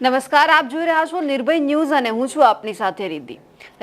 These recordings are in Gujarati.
નમસ્કાર, આપ જોઈ રહ્યા છો નિર્ભય ન્યૂઝ અને હું છું આપની સાથે રિદ્ધિ.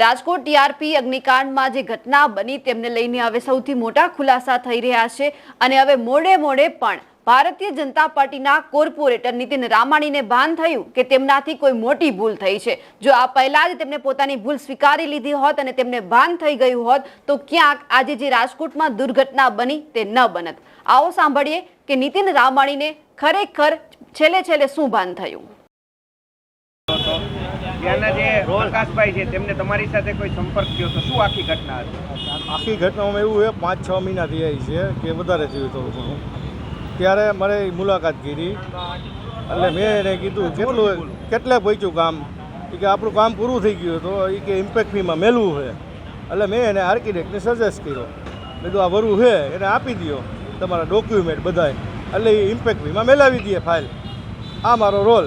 રાજકોટ ટીઆરપી અગ્નિકાંડમાં જે ઘટના બની તેમને લઈને હવે સૌથી મોટા ખુલાસા થઈ રહ્યા છે અને હવે મોડે મોડે પણ ભારતીય જનતા પાર્ટીના કોર્પોરેટર નીતિન રામાણીને ભાન થયું કે તેમનાથી કોઈ મોટી ભૂલ થઈ છે. જો આ પહેલા જ તેમને પોતાની ભૂલ સ્વીકારી લીધી હોત અને તેમને ભાન થઈ ગયું હોત, તો ક્યાંક આજે જે રાજકોટમાં દુર્ઘટના બની તે ન બનત. આવો સાંભળીએ કે નીતિન રામાણીને ખરેખર છેલ્લે છેલ્લે શું ભાન થયું? ત્યાંના જે પ્રકાશભાઈ છે તેમને તમારી સાથે કોઈ સંપર્ક થયો તો શું આખી ઘટના હતી? આખી ઘટનામાં એવું છે પાંચ છ મહિના થયા છે કે વધારે થયું થોડું ઘણું. ત્યારે મારે મુલાકાત કરી. એટલે મેં એને કીધું કેટલું કેટલે પહોંચ્યું કામ? કે આપણું કામ પૂરું થઈ ગયું તો એ કે ઇમ્પેક્ટ ફીમાં મેલવું છે. એટલે મેં એને આર્કિટેક્ટને સજેસ્ટ કર્યો. કીધું આ વરું છે એને આપી દો તમારા ડોક્યુમેન્ટ બધાય. એટલે એ ઇમ્પેક્ટ ફીમાં મેલાવી દઈએ ફાઇલ આ મારો રોલ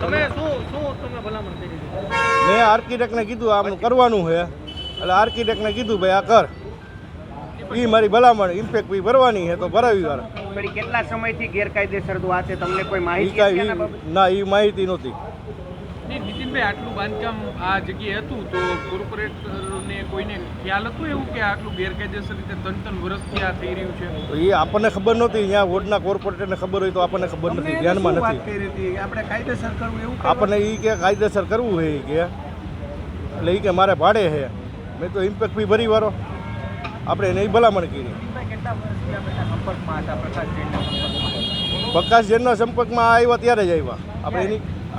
તમે શું શું તમે ભલામણ કરી દીધી? મેં આર્કિટેક્ટને કીધું આમનું કરવાનું છે. એટલે આર્કિટેક્ટને કીધું ભાઈ આ કર. એ મારી ભલામણ ઇમ્પેક્ટ ફી ભરવાની છે તો ભરાવી વાર કેટલા સમયથી ગેરકાયદેસર આ છે તમને કોઈ માહિતી? ના એ માહિતી નહોતી. નહીં, નીતિનભાઈ આટલું બાંધકામ આ જગ્યાએ હતું તો કોર્પોરેટરને કોઈને ખ્યાલ હતું એવું કે આટલું ગેરકાયદેસર રીતે ત્રણ ત્રણ વર્ષથી આ થઈ રહ્યું છે? તો એ આપણને ખબર નહોતી. અહીંયા વોર્ડના કોર્પોરેટરને ખબર હોય તો આપણને ખબર નથી. ધ્યાનમાં નથી. આપણે કાયદેસર કરવું એવું આપણને એ કે કાયદેસર કરવું છે એ કે. એટલે એ કે મારે ભાડે છે મેં તો ઇમ્પેક્ટ ફી ભરી વારો આપણે એને ભલામણ કરી. પ્રકાશ જૈનના સંપર્કમાં આવ્યા ત્યારે જ આવ્યા. આપણે એની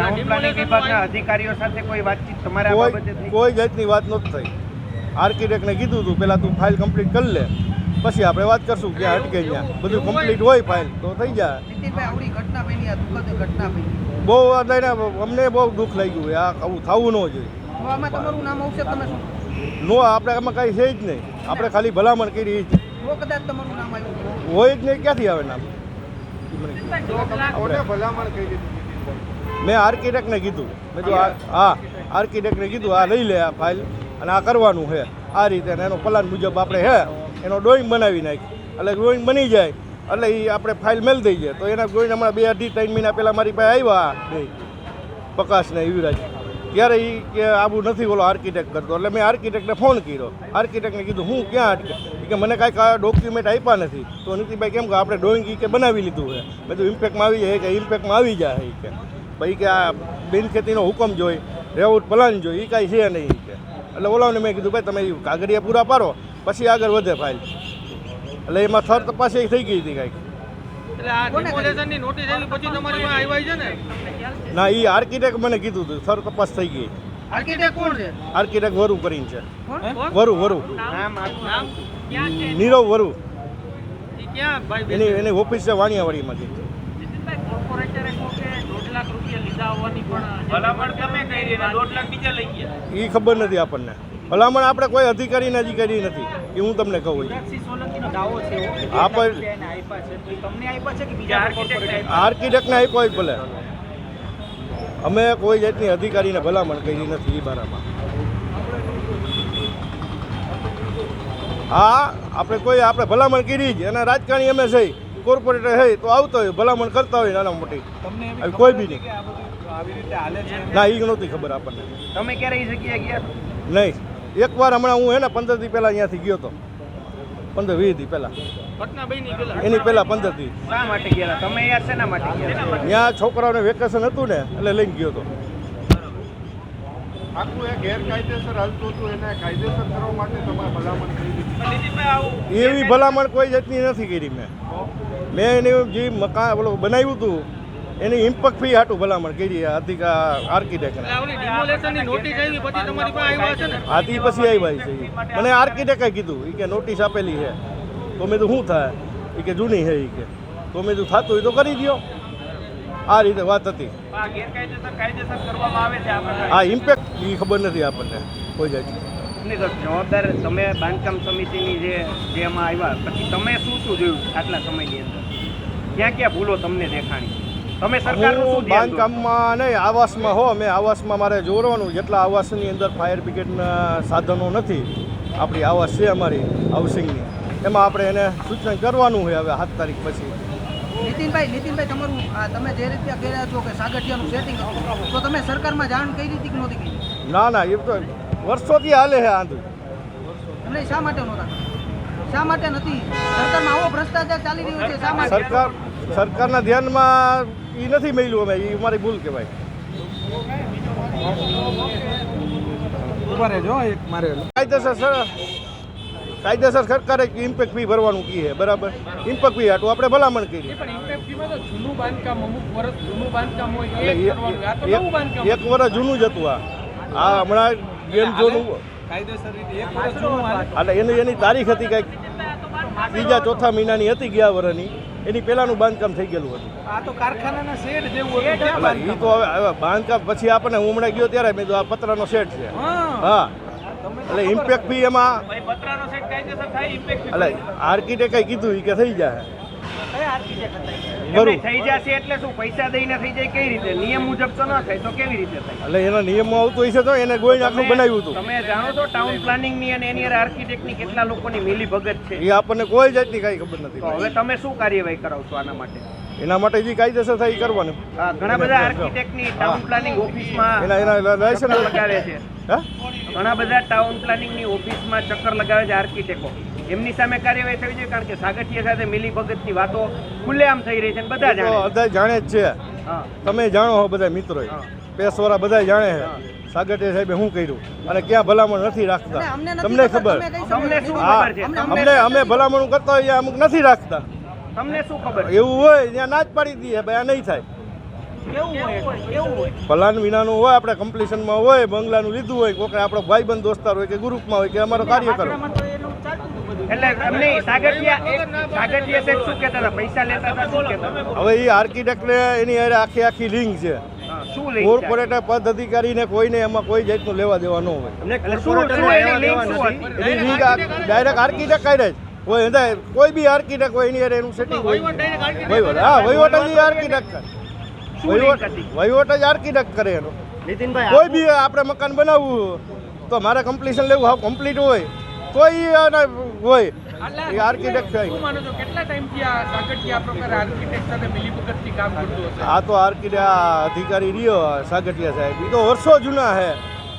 પ્લાનિંગ વિભાગના અધિકારીઓ સાથે કોઈ વાતચીત તમારા જાતની વાત નથી થઈ. આર્કિટેક્ટને કીધું હતું પહેલાં તું ફાઇલ કમ્પ્લીટ કરી લે. પછી આપણે વાત કરશું ક્યાં અટકે ત્યાં બધું કમ્પ્લીટ હોય ફાઇલ તો થઈ જાય. આવડી ઘટના બની આ દુઃખદ ઘટના બની. બહુ અમને બહુ દુઃખ લાગ્યું આ આવું થવું ન જોઈએ. તો આમાં તમારું નામ આવશે તમે શું? નો આપણે આમાં કાંઈ છે જ નહીં. આપણે ખાલી ભલામણ કરી જ જો કદાચ તમારું નામ આવ્યું. હોય જ નહીં ક્યાંથી આવે નામ? મેં આર્કિટેક્ટને કીધું. મેં જો આ હા, આર્કિટેક્ટને કીધું, આ લઈ લે આ ફાઇલ અને આ કરવાનું છે. આ રીતે એનો પ્લાન મુજબ આપણે હે એનો ડ્રોઈંગ બનાવી નાખી. એટલે ડ્રોઈંગ બની જાય, એટલે એ આપણે ફાઇલ મેલ દઈ જાય. તો એના ડ્રોઈંગ હમણાં બે અઢી, ત્રણ મહિના પહેલાં મારી પાસે આવ્યા બે પ્રકાશને યુવરાજ. ત્યારે એ કે આવું નથી ઓલો આર્કિટેક્ટ કરતો. એટલે મેં આર્કિટેક્ટને ફોન કર્યો. આર્કિટેક્ટને કીધું, હું ક્યાં અટકે? કે, મને કાંઈ ડોક્યુમેન્ટ આપ્યા નથી. તો નીતિભાઈ કેમ કે આપણે ડ્રોઈંગ એ કે બનાવી લીધું છે. બધું ઇમ્પેક્ટમાં આવી જાય કે ઇમ્પેક્ટમાં આવી જાય કે. ભાઈ કે આ બિનખેતીનો હુકમ જોઈ રેવટ પ્લાન જોઈ એ કાંઈ છે નહીં કે. એટલે ઓલાને મેં કીધું ભાઈ તમે કાગળિયા પૂરા પાડો પછી આગળ વધે ફાઇલ. એટલે એમાં થર તપાસ એ થઈ ગઈ હતી કાંઈક. એટલે આ ડિમોલેશનની નોટિસ આવી પછી તમારી પાસે આવ્યા છે ને? ના એ આર્કિટેક્ટ મને કીધું હતું થર તપાસ થઈ ગઈ. આર્કિટેક્ટ કોણ છે? આર્કિટેક્ટ વરુ કરીને છે. વરુ વરુ. નીરવ વરુ. ઈ ક્યાં? ભાઈ એની એની ઓફિસ છે વાણિયાવાડીમાંથી કોર્પોરેટરે કહો કે દોઢ લાખ રૂપિયા પણ ભલામણ તમે કરી ને દોઢ લાખ બીજા લઈ ગયા. એ ખબર નથી આપણને. ભલામણ આપણે કોઈ અધિકારી નથી કરી નથી એ હું તમને કહું છું. આર્કિટેક્ટને આપ્યો હોય ભલે. અમે કોઈ જાતની અધિકારીને ભલામણ કરી નથી એ બારામાં. હા આપણે કોઈ આપણે ભલામણ કરી જ. અને રાજકારણી અમે છે કોર્પોરેટર હોય તો આવતો હોય ભલામણ કરતા હોય નાના મોટી. કોઈ બી નહીં. ના એ નહોતી ખબર આપણને. તમે ક્યારે એ જગ્યાએ ગયા નહીં. એકવાર હમણાં હું હે ને પંદર દી પહેલાં અહીંયાથી ગયો હતો પંદર વીસ દી પહેલાં. એની પહેલાં પંદર દી. શા માટે ગયા તમે યાર શેના માટે ગયા ત્યાં છોકરાઓને વેકેશન હતું ને એટલે લઈને ગયો હતો આખું એ ગેરકાયદેસર હાલતું હતું કાયદેસર માટે તમારે ભલામણ કરી દીધી. પણ નીતિનભાઈ આવું એવી ભલામણ કોઈ જાતની નથી કરી મેં. મેં એની જે મકાન ઓલું બનાવ્યું હતું એની ઇમ્પેક્ટ ફી હાટું ભલામણ કરી અધિક આર્કિટેક્ટને આવડી ડિમોલેશનની નોટિસ આવી પછી આવ્યા છે ને? આથી પછી આવ્યા છે ઈ. મને આર્કિટેક્ટે કીધું એ કે નોટિસ આપેલી છે. તો મેં તો શું થાય? એ કે જૂની છે એ કે. તો મેં તો થતું હોય તો કરી દો આ રીતે વાત હતી. આ ઇમ્પેક્ટ એ ખબર નથી આપણને. કોઈ જાય જવાબદાર તમે બાંધકામ સમિતિની જે જે એમાં આવ્યા પછી તમે શું શું જોયું આટલા સમયની અંદર? ક્યાં ક્યાં ભૂલો તમને દેખાણી? તમે સરકારનું શું બાંધકામમાં નહીં આવાસમાં હો અમે આવાસમાં મારે જોડવાનું જેટલા આવાસની અંદર ફાયર બ્રિગેડના સાધનો નથી આપણી આવાસ છે અમારી હાઉસિંગની. એમાં આપણે એને સૂચન કરવાનું હોય હવે સાત તારીખ પછી. નીતિનભાઈ નીતિનભાઈ તમારું આ તમે જે રીતે કર્યા છો કે સાગઠિયાનું સેટિંગ તો તમે સરકારમાં જાણ કઈ રીતે કે નહોતી કરી? ના ના એ તો વર્ષોથી હાલે છે આંધુ. એમને શા માટે નહોતા શા માટે નથી? સરકારમાં આવો ભ્રષ્ટાચાર ચાલી રહ્યો છે શા માટે? સરકાર સરકારના ધ્યાનમાં એ નથી મળ્યું અમે એ મારી ભૂલ કહેવાય. કાયદેસર સર કાયદેસર સરકારે ઇમ્પેક્ટ ફી ભરવાનું કી છે બરાબર? ઇમ્પેક્ટ ફી હાટું આપણે ભલામણ કરી પણ impact fee માં તો જૂનું બાંધકામ અમુક વર્ષ જૂનું બાંધકામ હોય એ એટલે કરવાનું આ તો એ- નવું બાંધકામ. એક વર્ષ જૂનું જ હતું આ. આ હમણાં ગેમ જોનું કાયદેસર રીતે એક વર્ષ જૂનું હાલે. એટલે એની એની તારીખ હતી કંઈક. ત્રીજા ચોથા મહિનાની હતી ગયા વર્ષની એની પહેલાંનું બાંધકામ થઈ ગયેલું હતું. આ તો કારખાનાના શેડ જેવું હતું. એ તો હવે હવે બાંધકામ પછી આપણને હું હમણાં ગયો ત્યારે મેં કીધું આ પતરાનો સેટ છે. હા. એટલે ઇમ્પેક્ટ ફી એમાં એટલે આર્કિટેક્ટ આર્કિટેક્ટે કીધું એ કે થઈ જાય થઈ જશે એટલે શું? પૈસા દઈને થઈ જાય કઈ રીતે? નિયમ મુજબ તો ન થાય તો કેવી રીતે થાય? એટલે એના નિયમમાં આવતું હશે તો એને ગોઈને આખું બનાવ્યું હતું. તમે જાણો છો ટાઉન પ્લાનિંગની અને એની આર્કિટેક્ટની કેટલા લોકોની મિલી ભગત છે? એ આપણને કોઈ જાતની કાંઈ ખબર નથી. હવે તમે શું કાર્યવાહી કરાવશો આના માટે? એના માટે જે કાયદેસર થાય એ કરવાનું. ઘણા બધા આર્કિટેક્ટની ટાઉન પ્લાનિંગ ઓફિસમાં એના એના લાયસન્સ લગાવે છે. ઘણા બધા ટાઉન પ્લાનિંગની ઓફિસમાં ચક્કર લગાવે છે આર્કિટેક્ટો એમની સામે કાર્યવાહી થવી જોઈએ કારણ કે સાગઠિયા સાથે મિલી ભગતની વાતો ખુલ્લેઆમ થઈ રહી છે બધા જાણે બધા જાણે જ છે. તમે જાણો હો બધા મિત્રો પેશવાળા બધા જાણે છે. સાગઠિયા સાહેબે શું કર્યું? અને ક્યાં ભલામણ નથી રાખતા? તમને ખબર, અમને- અમે ભલામણ કરતા હોઈએ અમુક નથી રાખતા. તમને શું ખબર એવું હોય ત્યાં ના જ પાડી દઈએ ભાઈ આ નહીં થાય. કેવું હોય? કેવું હોય? પલાન વિનાનું હોય આપણે કમ્પ્લીશનમાં હોય બંગલાનું લીધું હોય કોઈ આપણો ભાઈબંધ દોસ્તાર હોય કે ગ્રુપમાં હોય કે અમારો કાર્યકર હવે એ આર્કિટેક્ટને એની હારે આખી આખી લિંક છે. હા, શું લઈ કોર્પોરેટ પદ અધિકારીને કોઈને એમાં કોઈ જાતનું લેવા દેવા ન હોય. ડાયરેક્ટ આર્કિટેક્ટ કરે જ. કોઈ હતા કોઈ બી આર્કિટેક્ટ હોય એની હારે એનું સેટિંગ હોય. વહીવટ હા વહીવટ જ આર્કિટેક્ટ કરે. વહીવટ વહીવટ જ આર્કિટેક્ટ કરે એનો. નીતિનભાઈ કોઈ બી આપણે મકાન બનાવવું તો મારે કમ્પ્લીશન લેવું હા કમ્પ્લીટ હોય. તો એ હોય એ આર્કિટેક્ટ થાય કેટલા ટાઈમથી આ સાગઠિયા આ પ્રકારે આર્કિટેક્ટ મિલીભગતથી કામ કરતો હશે? આ તો આર્કિટેક્ટ અધિકારી રહ્યો સાગઠિયા સાહેબ. એ તો વર્ષો જૂના છે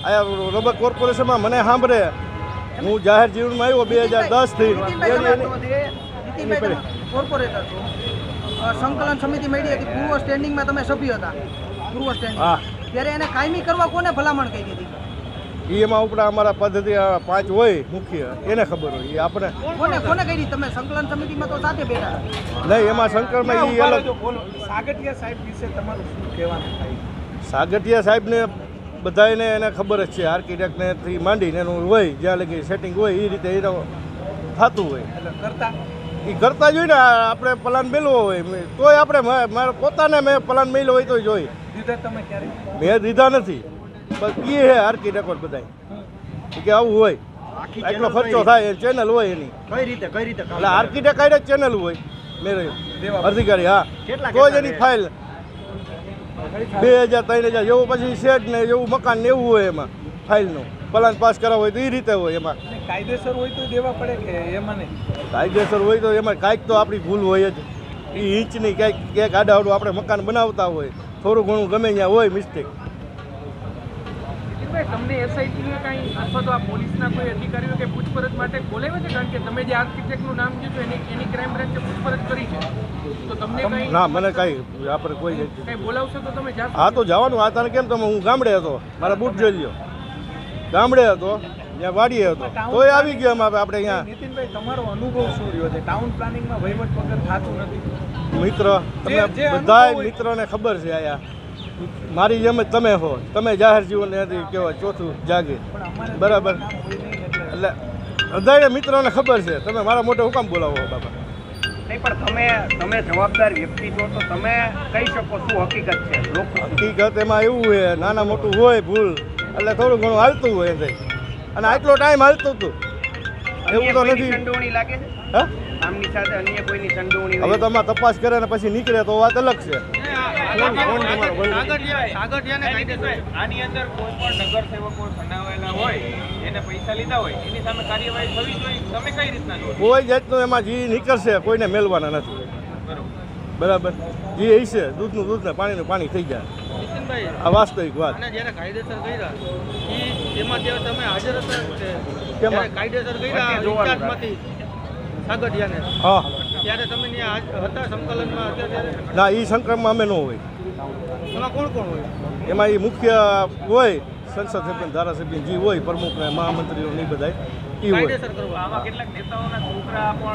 આ રબર કોર્પોરેશનમાં મને સાંભળે. હું જાહેર જીવનમાં આવ્યો બે હજાર દસથી. નીતિનભાઈ તમે તો જે- નીતિનભાઈ તમે કોર્પોરેટર સંકલન સમિતિ મળી હતી પૂર્વ સ્ટેન્ડિંગમાં તમે સભ્ય હતા. પૂર્વ સ્ટેન્ડિંગ હા. ત્યારે એને કાયમી કરવા કોને ભલામણ કરી હતી એ એમાં ઉપરા અમારા પદ્ધતિ આ પાંચ હોય મુખ્ય એને ખબર હોય. એ આપણે કોને કોને કરી? તમે સંકલન સમિતિમાં તો સાથે બેઠા નહીં એમાં શંકરમાં એ અલગ સાગઠિયા સાહેબ વિશે તમારું શું કહેવાનું થાય? સાગઠિયા સાહેબને બધાને એને ખબર જ છે આર્કિટેક્ટને થી માંડીને એનું હોય જ્યાં લગી સેટિંગ હોય એ રીતે એ થતું હોય. કરતા? એ કરતા જોઈએ ને આપણે પ્લાન મેળવો હોય. તોય આપણે મારા પોતાને મેં પ્લાન મેળવ્યો હોય તોય જોઈએ દીધા તમે ક્યારે મેં દીધા નથી. બસ એ હે રેકોર્ડ બધા કે આવું હોય. એટલો ખર્ચો થાય ચેનલ હોય એની. કઈ રીતે કઈ રીતે એટલે? આર્કિટેક્ટ જ ચેનલ હોય મેરે. અધિકારી હા. કેટલા- તો જ એની ફાઇલ બે હજાર ત્રણ હજાર એવું પછી શેડ ને એવું મકાન ને એવું હોય એમાં ફાઇલનું પ્લાન પાસ કરાવવો હોય તો એ રીતે હોય એમાં. કાયદેસર હોય તો દેવા પડે કે એમાં કાયદેસર હોય તો એમાં કાંઈક તો આપણી ભૂલ હોય જ. એ ઇંચની ક્યાંક ક્યાંક આડાવડું આપણે મકાન બનાવતા હોય થોડું ઘણું ગમે ત્યાં હોય મિસ્ટેક નીતિનભાઈ, તમને એસઆઈટી કાંઈ અથવા તો આ પોલીસના કોઈ અધિકારીઓ કે પૂછપરછ માટે બોલાવે છે? કારણ કે તમે જે આર્કિટેક્ટનું નામ કીધું એની એની ક્રાઇમ બ્રાન્ચે પૂછપરછ કરી છે. તો તમને કઈ ના મને કાંઈ આપણે કોઈ જ બોલાવશો તો તમે જાશો હા તો જવાનું. આ તને કેમ તમે? હું ગામડે હતો. મારા બૂટ જોઈ લ્યો. ગામડે હતો. ત્યાં વાડીએ હતો. તોય આવી ગયો એમાં આપણે અહીંયા. નીતિનભાઈ તમારો અનુભવ શું રહ્યો છે? ટાઉન પ્લાનિંગમાં વહીવટ વગર થતું નથી. મિત્ર હોય- મિત્રોને ખબર છે આયા. મારી જેમ જ તમે હો. તમે જાહેર જીવન કહેવાય ચોથું જાગે. બરાબર? એટલે બધાય મિત્રોને ખબર છે. તમે મારા મોટે હુકામ બોલાવો બાબા નહીં પણ તમે તમે જવાબદાર વ્યક્તિ છો તો તમે કહી શકો શું હકીકત છે. હકીકત એમાં એવું છે નાના મોટું હોય ભૂલ એટલે થોડું ઘણું હાલતું હોય એથી અને આટલો ટાઈમ હાલતું હતું. એવું તો નથી. સંડોવણી લાગે છે? હે? આમની સાથે અન્ય કોઈની સંડોવણી હવે તમે તપાસ કરે ને પછી નીકળે તો વાત અલગ છે. આની અંદર કોઈ પણ નગરસેવકો બનાવેલા હોય એને પૈસા લીધા હોય એની સામે કાર્યવાહી થવી જોઈએ. તમે કઈ રીતના કોઈ જાતનું એમાં જી નીકળશે કોઈને મેળવાના નથી. બરાબર. જે એ છે દૂધનું દૂધ ને પાણીનું પાણી થઈ જાય. આ વાસ્તવિક વાત. જ્યારે કાયદેસર કર્યા એમાં તમે હાજર હતા કાયદેસર કર્યા સાગઠિયાને હા. ત્યારે તમે હતા સંકલનમાં હતા ત્યારે ના એ સંક્રમમાં અમે ન હોય. એમાં કોણ કોણ હોય? એમાં એ મુખ્ય હોય સંસદ સભ્ય ધારાસભ્ય જે હોય પ્રમુખ મહામંત્રીઓ નહીં બધા એ હોય. આમાં કેટલાક નેતાઓના છોકરા પણ